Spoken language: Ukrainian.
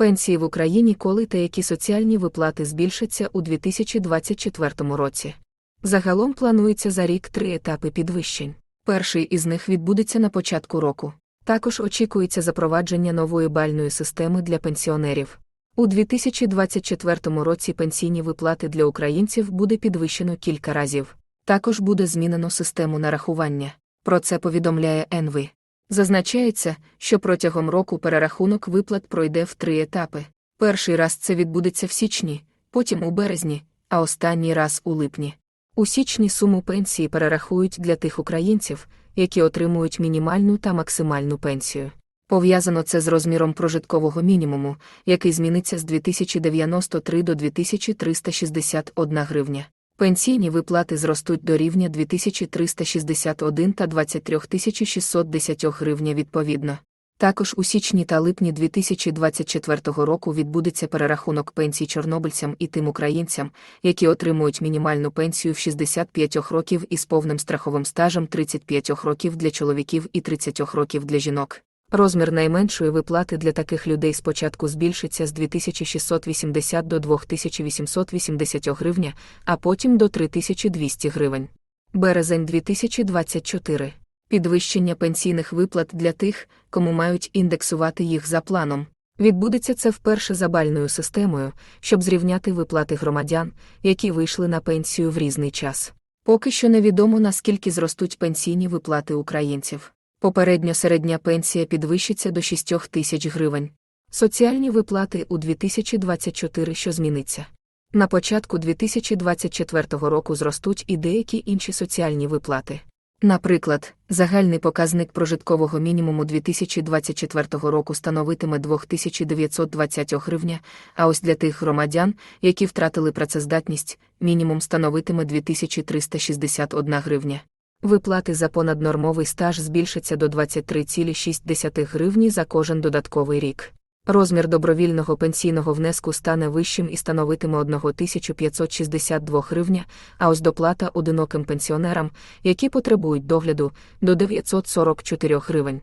Пенсії в Україні коли та які соціальні виплати збільшаться у 2024 році. Загалом планується за рік три етапи підвищень. Перший із них відбудеться на початку року. Також очікується запровадження нової бальної системи для пенсіонерів. У 2024 році пенсійні виплати для українців буде підвищено кілька разів. Також буде змінено систему нарахування. Про це повідомляє НВ. Зазначається, що протягом року перерахунок виплат пройде в три етапи. Перший раз це відбудеться в січні, потім у березні, а останній раз у липні. У січні суму пенсії перерахують для тих українців, які отримують мінімальну та максимальну пенсію. Пов'язано це з розміром прожиткового мінімуму, який зміниться з 2093 до 2361 гривня. Пенсійні виплати зростуть до рівня 2361 та 23 610 гривня відповідно. Також у січні та липні 2024 року відбудеться перерахунок пенсій чорнобильцям і тим українцям, які отримують мінімальну пенсію в 65 років із повним страховим стажем 35 років для чоловіків і 30 років для жінок. Розмір найменшої виплати для таких людей спочатку збільшиться з 2680 до 2880 гривня, а потім до 3200 гривень. Березень 2024. Підвищення пенсійних виплат для тих, кому мають індексувати їх за планом. Відбудеться це вперше за бальною системою, щоб зрівняти виплати громадян, які вийшли на пенсію в різний час. Поки що невідомо наскільки зростуть пенсійні виплати українців. Попередньо середня пенсія підвищиться до 6 тисяч гривень. Соціальні виплати у 2024 що зміниться. На початку 2024 року зростуть і деякі інші соціальні виплати. Наприклад, загальний показник прожиткового мінімуму 2024 року становитиме 2920 гривня, а ось для тих громадян, які втратили працездатність, мінімум становитиме 2361 гривня. Виплати за понаднормовий стаж збільшаться до 23,6 гривні за кожен додатковий рік. Розмір добровільного пенсійного внеску стане вищим і становитиме 1562 гривня, а ось доплата одиноким пенсіонерам, які потребують догляду, до 944 гривень.